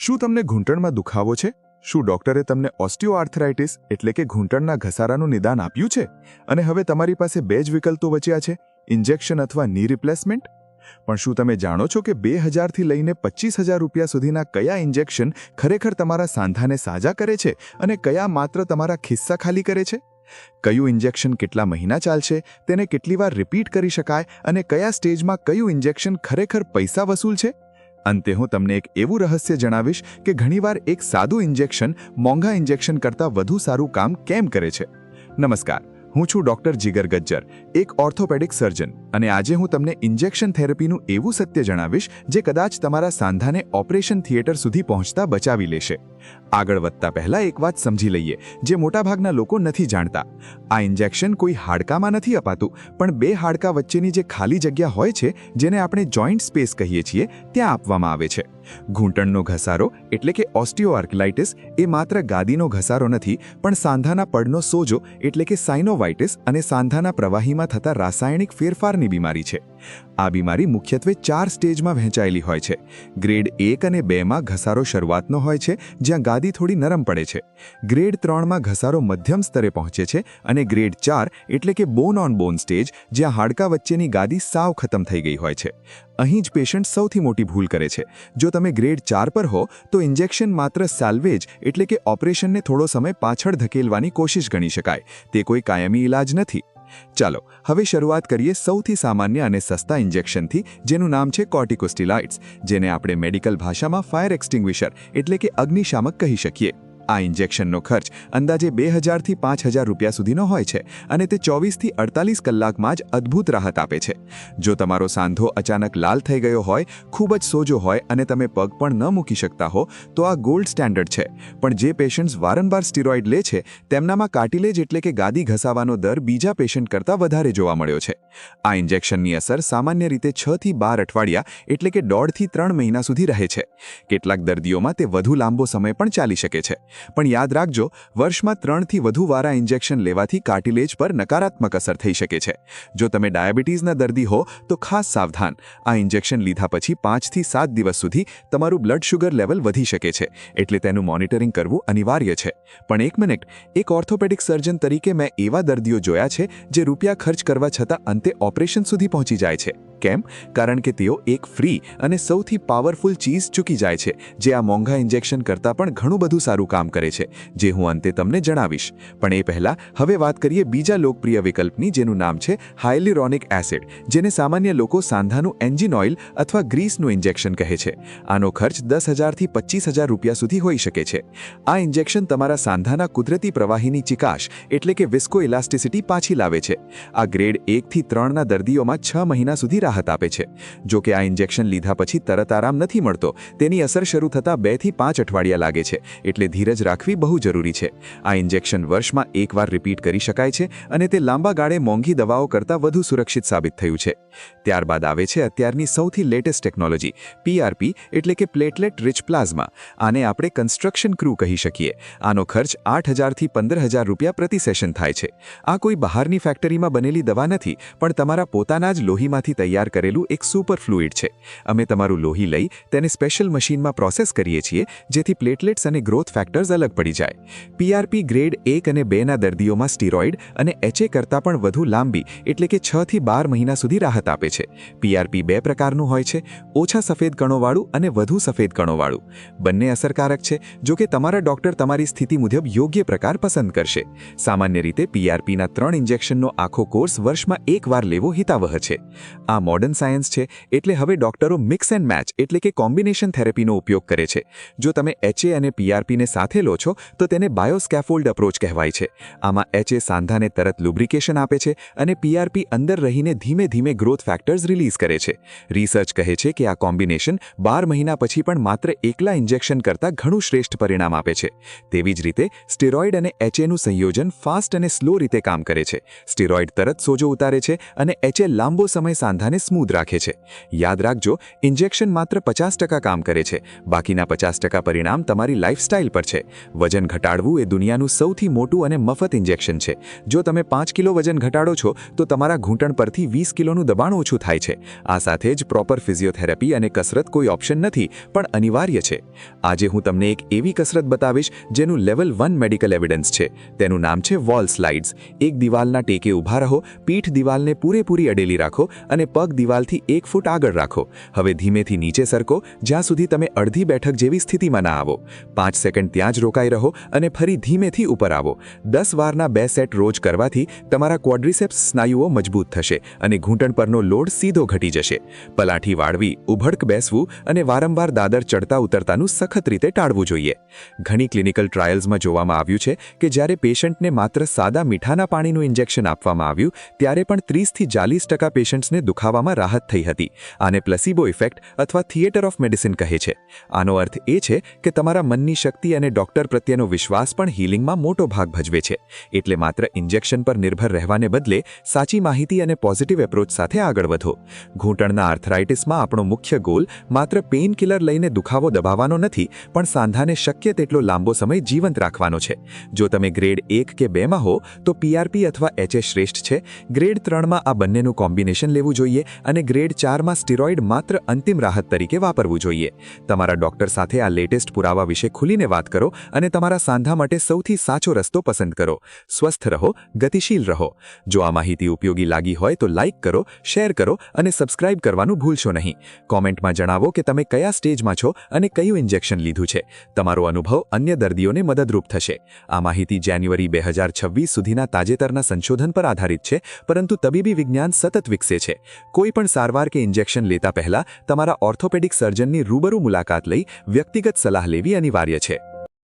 શું તમને ઘૂંટણમાં દુખાવો છે? શું ડોક્ટરે તમને ઓસ્ટિયોઆર્થરાઇટિસ એટલે કે ઘૂંટણના ઘસારાનું નિદાન આપ્યું છે? અને હવે તમારી પાસે બે જ વિકલ્પો બચ્યા છે, ઇન્જેક્શન અથવા ની રિપ્લેસમેન્ટ પણ શું તમે જાણો છો કે બે હજારથી લઈને પચીસ હજાર રૂપિયા સુધીના કયા ઇન્જેક્શન ખરેખર તમારા સાંધાને સાજા કરે છે અને કયા માત્ર તમારા ખિસ્સા ખાલી કરે છે? કયું ઇન્જેક્શન કેટલા મહિના ચાલશે, તેને કેટલી વાર રિપીટ કરી શકાય અને કયા સ્ટેજમાં કયું ઇન્જેક્શન ખરેખર પૈસા વસૂલ છે? અંતે હું તમને એક એવું રહસ્ય જણાવીશ કે ઘણીવાર એક સાદું ઇન્જેક્શન મોંઘા ઇન્જેક્શન કરતાં વધુ સારું કામ કેમ કરે છે? નમસ્કાર. હું છું ડોક્ટર જીગર ગજ્જર, એક ઓર્થોપેડિક સર્જન અને આજે હું તમને ઇન્જેક્શન થેરપીનું એવું સત્ય જણાવીશ જે કદાચ તમારા સાંધાને ઓપરેશન થિયેટર સુધી પહોંચતા બચાવી લેશે. આગળ વધતા પહેલા એક વાત સમજી લઈએ જે મોટાભાગના લોકો નથી જાણતા. આ ઇન્જેક્શન કોઈ હાડકામાં નથી અપાતું, પણ બે હાડકા વચ્ચેની જે ખાલી જગ્યા હોય છે, જેને આપણે જોઈન્ટ સ્પેસ કહીએ છીએ, ત્યાં આપવામાં આવે છે. ઘૂંટણનો ઘસારો એટલે કે ઓસ્ટિયોઆર્કલાઇટિસ એ માત્ર ગાદીનો ઘસારો નથી, પણ સાંધાના પડનો સોજો એટલે કે સાઇનોવાઇટિસ અને સાંધાના પ્રવાહીમાં થતા રાસાયણિક ફેરફારની બીમારી છે. આ બીમારી મુખ્યત્વે ચાર સ્ટેજમાં વહેંચાયેલી હોય છે. ગ્રેડ એક અને બેમાં ઘસારો શરૂઆતનો હોય છે, જ્યાં ગાદી થોડી નરમ પડે છે. ગ્રેડ ત્રણમાં ઘસારો મધ્યમ સ્તરે પહોંચે છે અને ગ્રેડ ચાર એટલે કે બોન ઓન બોન સ્ટેજ, જ્યાં હાડકા વચ્ચેની ગાદી સાવ ખતમ થઈ ગઈ હોય છે. અહીં જ પેશન્ટ સૌથી મોટી ભૂલ કરે છે. જો તમે ગ્રેડ ચાર પર હો, તો ઇન્જેક્શન માત્ર સાલ્વેજ, એટલે કે ઓપરેશનને થોડો સમય પાછળ ધકેલવાની કોશિશ ગણી શકાય. તે કોઈ કાયમી ઇલાજ નથી. ચાલો, હવે શરૂઆત કરીએ સૌથી સામાન્ય અને સસ્તા ઇન્જેક્શનથી, જેનું નામ છે કોર્ટિકોસ્ટીલાઇટ્સ જેને આપણે મેડિકલ ભાષામાં ફાયર એક્સટિંગ્વિશર, એટલે કે અગ્નિશામક કહી શકીએ. આ ઇન્જેક્શનનો ખર્ચ અંદાજે બે હજારથી પાંચ હજાર રૂપિયા સુધીનો હોય છે અને તે ચોવીસથી અડતાલીસ કલાકમાં જ અદ્ભુત રાહત આપે છે. જો તમારો સાંધો અચાનક લાલ થઈ ગયો હોય, ખૂબ જ સોજો હોય અને તમે પગ પણ ન મૂકી શકતા હો, તો આ ગોલ્ડ સ્ટેન્ડર્ડ છે. પણ જે પેશન્ટ્સ વારંવાર સ્ટીરોઇડ લે છે, તેમનામાં કાર્ટિલેજ એટલે કે ગાદી ઘસાવાનો દર બીજા પેશન્ટ કરતાં વધારે જોવા મળ્યો છે. આ ઇન્જેક્શનની અસર સામાન્ય રીતે છ થી બાર અઠવાડિયા એટલે કે દોઢથી ત્રણ મહિના સુધી રહે છે. કેટલાક દર્દીઓમાં તે વધુ લાંબો સમય પણ ચાલી શકે છે. પણ યાદ રાખજો, વર્ષમાં ત્રણથી વધુ વારા ઇન્જેક્શન લેવાથી કાર્ટિલેજ પર નકારાત્મક અસર થઈ શકે છે. જો તમે ડાયાબિટીસના દર્દી હો, તો ખાસ સાવધાન. આ ઇન્જેક્શન લીધા પછી પાંચથી સાત દિવસ સુધી તમારું બ્લડ શુગર લેવલ વધી શકે છે, એટલે તેનું મોનિટરિંગ કરવું અનિવાર્ય છે. પણ એક મિનિટ, એક ઓર્થોપેડિક સર્જન તરીકે મેં એવા દર્દીઓ જોયા છે, જે રૂપિયા ખર્ચ કરવા છતાં અંતે ઓપરેશન સુધી પહોંચી જાય છે. કેમ? કારણ કે તેઓ એક ફ્રી અને સૌથી પાવરફુલ ચીઝ ચૂકી જાય છે, જે આ મોંઘા ઇન્જેક્શન કરતાં પણ ઘણું બધું સારું કામ કરે છે, જે હું અંતે તમને જણાવીશ. પણ એ પહેલાં હવે વાત કરીએ બીજા લોકપ્રિય વિકલ્પની, જેનું નામ છે હાઇલિરોનિક એસિડ, જેને સામાન્ય લોકો સાંધાનું એન્જિન ઓઇલ અથવા ગ્રીસનું ઇન્જેક્શન કહે છે. આનો ખર્ચ દસ હજારથી પચીસ હજાર રૂપિયા સુધી હોઈ શકે છે. આ ઇન્જેક્શન તમારા સાંધાના કુદરતી પ્રવાહીની ચિકાશ, એટલે કે વિસ્કો ઇલાસ્ટિસિટી પાછી લાવે છે. આ ગ્રેડ એકથી ત્રણના દર્દીઓમાં છ મહિના સુધી રાહત આપે છે. જો કે આ ઇન્જેક્શન લીધા પછી તરત આરામ નથી મળતો. તેની અસર શરૂ થતાં બેથી પાંચ અઠવાડિયા લાગે છે. એટલે ધીરજ રાખવી બહુ જરૂરી છે. આ ઇન્જેક્શન વર્ષમાં એકવાર રિપીટ કરી શકાય છે અને તે લાંબા ગાળે મોંઘી દવાઓ કરતાં વધુ સુરક્ષિત સાબિત થયું છે. ત્યારબાદ આવે છે અત્યારની સૌથી લેટેસ્ટ ટેકનોલોજી પીઆરપી એટલે કે પ્લેટલેટ રિચ પ્લાઝમા. આને આપણે કન્સ્ટ્રક્શન ક્રૂ કહી શકીએ. આનો ખર્ચ આઠ હજારથી પંદર હજાર રૂપિયા પ્રતિ સેશન થાય છે. આ કોઈ બહારની ફેક્ટરીમાં બનેલી દવા નથી, પણ તમારા પોતાના જ લોહીમાંથી તૈયાર કરેલું એક સુપર ફ્લુઇડ છે. અમે તમારું લોહી લઈ તેને સ્પેશિયલ મશીનમાં પ્રોસેસ કરીએ છીએ, જેથી પ્લેટલેટ્સ અને ગ્રોથ ફેક્ટર્સ અલગ પડી જાય. પીઆરપી ગ્રેડ એક અને બેના દર્દીઓમાં સ્ટીરોઇડ અને એચએ કરતાં પણ વધુ લાંબી, એટલે કે છ થી બાર મહિના સુધી રાહત આપે છે. પીઆરપી બે પ્રકારનું હોય છે, ઓછા સફેદ કણોવાળું અને વધુ સફેદ કણોવાળું. બંને અસરકારક છે, જો કે તમારા ડોક્ટર તમારી સ્થિતિ મુજબ યોગ્ય પ્રકાર પસંદ કરશે. સામાન્ય રીતે પીઆરપીના ત્રણ ઇન્જેક્શનનો આખો કોર્સ વર્ષમાં એકવાર લેવો હિતાવહ છે. આ મોડર્ન સાયન્સ છે, એટલે હવે ડોક્ટરો મિક્સ એન્ડ મેચ એટલે કે કોમ્બિનેશન થેરેપીનો ઉપયોગ કરે છે. જો તમે એચએ અને પીઆરપીને સાથે લો છો, તો તેને બાયોસ્કેફોલ્ડ અપ્રોચ કહેવાય છે. આમાં એચએ સાંધાને તરત લુબ્રિકેશન આપે છે અને પીઆરપી અંદર રહીને ધીમે ધીમે ગ્રોથ ફેક્ટર્સ રિલીઝ કરે છે. રિસર્ચ કહે છે કે આ કોમ્બિનેશન બાર મહિના પછી પણ માત્ર એકલા ઇન્જેક્શન કરતાં ઘણું શ્રેષ્ઠ પરિણામ આપે છે. તેવી જ રીતે સ્ટેરોઇડ અને એચએનું સંયોજન ફાસ્ટ અને સ્લો રીતે કામ કરે છે. સ્ટેરોઇડ તરત સોજો ઉતારે છે અને એચએ લાંબો સમય સાંધાને અને સ્મૂધ રાખે છે. યાદ રાખજો, ઇન્જેક્શન માત્ર પચાસ કામ કરે છે. બાકીના પચાસ પરિણામ તમારી લાઇફસ્ટાઇલ પર છે. વજન ઘટાડવું એ દુનિયાનું સૌથી મોટું અને મફત ઇન્જેક્શન છે. જો તમે પાંચ કિલો વજન ઘટાડો છો, તો તમારા ઘૂંટણ પરથી વીસ કિલોનું દબાણ ઓછું થાય છે. આ સાથે જ પ્રોપર ફિઝિયોથેરાપી અને કસરત કોઈ ઓપ્શન નથી, પણ અનિવાર્ય છે. આજે હું તમને એક એવી કસરત બતાવીશ, જેનું લેવલ વન મેડિકલ એવિડન્સ છે. તેનું નામ છે વોલ સ્લાઇડ્સ. એક દિવાલના ટેકે ઊભા રહો, પીઠ દિવાલને પૂરેપૂરી અડેલી રાખો અને પગ દિવાલથી એક ફૂટ આગળ રાખો. હવે ધીમેથી નીચે સરકો, જ્યાં સુધી તમે અડધી બેઠક જેવી સ્થિતિમાં ના આવો. પાંચ સેકન્ડ ત્યાં જ રોકાઈ રહો અને ફરી ધીમેથી ઉપર આવો. દસ વારના બે સેટ રોજ કરવાથી તમારા ક્વોડ્રિસેપ્સ સ્નાયુઓ મજબૂત થશે અને ઘૂંટણ પરનો લોડ સીધો ઘટી જશે. પલાઠી વાળવી, ઉભડક બેસવું અને વારંવાર દાદર ચડતા ઉતરતાનું સખત રીતે ટાળવું જોઈએ. ઘણી ક્લિનિકલ ટ્રાયલ્સમાં જોવામાં આવ્યું છે કે જ્યારે પેશન્ટને માત્ર સાદા મીઠાના પાણીનું ઇન્જેક્શન આપવામાં આવ્યું, ત્યારે પણ ત્રીસથી ચાલીસ ટકા પેશન્ટ્સને દુખાવામાં રાહત થઈ હતી. આને પ્લસીબો ઇફેક્ટ અથવા થિયેટર ઓફ મેડિસિન કહે છે. આનો અર્થ એ છે કે તમારા મનની શક્તિ અને ડોક્ટર પ્રત્યેનો વિશ્વાસ પણ હીલિંગમાં મોટો ભાગ ભજવે છે. એટલે માત્ર ઇન્જેક્શન પર નિર્ભર રહેવાને બદલે સાચી માહિતી અને પોઝિટિવ એપ્રોચ સાથે આગળ વધો. ઘૂંટણના આર્થરાઇટિસમાં આપણો મુખ્ય ગોલ માત્ર પેઇન કિલર લઈને દુખાવો દબાવવાનો નથી, પણ સાંધાને શક્ય તેટલો લાંબો સમય જીવંત રાખવાનો છે. જો તમે ગ્રેડ એક કે બેમાં હો, તો પીઆરપી અથવા એચએ શ્રેષ્ઠ છે. ગ્રેડ ત્રણમાં આ બંનેનું કોમ્બિનેશન લેવું જોઈએ અને ગ્રેડ ચારમાં સ્ટીરોઇડ માત્ર અંતિમ રાહત તરીકે વાપરવું જોઈએ. તમારા ડોક્ટર સાથે આ લેટેસ્ટ પુરાવા વિશે ખુલીને વાત કરો અને તમારા સાંધા માટે સૌથી સાચો રસ્તો પસંદ કરો. સ્વસ્થ રહો, ગતિશીલ રહો. જો આ માહિતી ઉપયોગી લાગી હોય તો લાઇક કરો, શેર કરો અને સબસ્ક્રાઇબ કરવાનું ભૂલશો નહીં. કોમેન્ટમાં જણાવો કે તમે કયા સ્ટેજમાં છો અને કયું ઇન્જેક્શન લીધું છે. તમારો અનુભવ અન્ય દર્દીઓને મદદરૂપ થશે. આ માહિતી જાન્યુઆરી બે હજાર છવ્વીસ સુધીના તાજેતરના સંશોધન પર આધારિત છે, પરંતુ તબીબી વિજ્ઞાન સતત વિકસે છે. કોઈ પણ સારવાર કે ઇન્જેક્શન લેતા પહેલા તમારા ઓર્થોપેડિક સર્જનની રૂબરૂ મુલાકાત લઈ વ્યક્તિગત સલાહ લેવી અનિવાર્ય છે.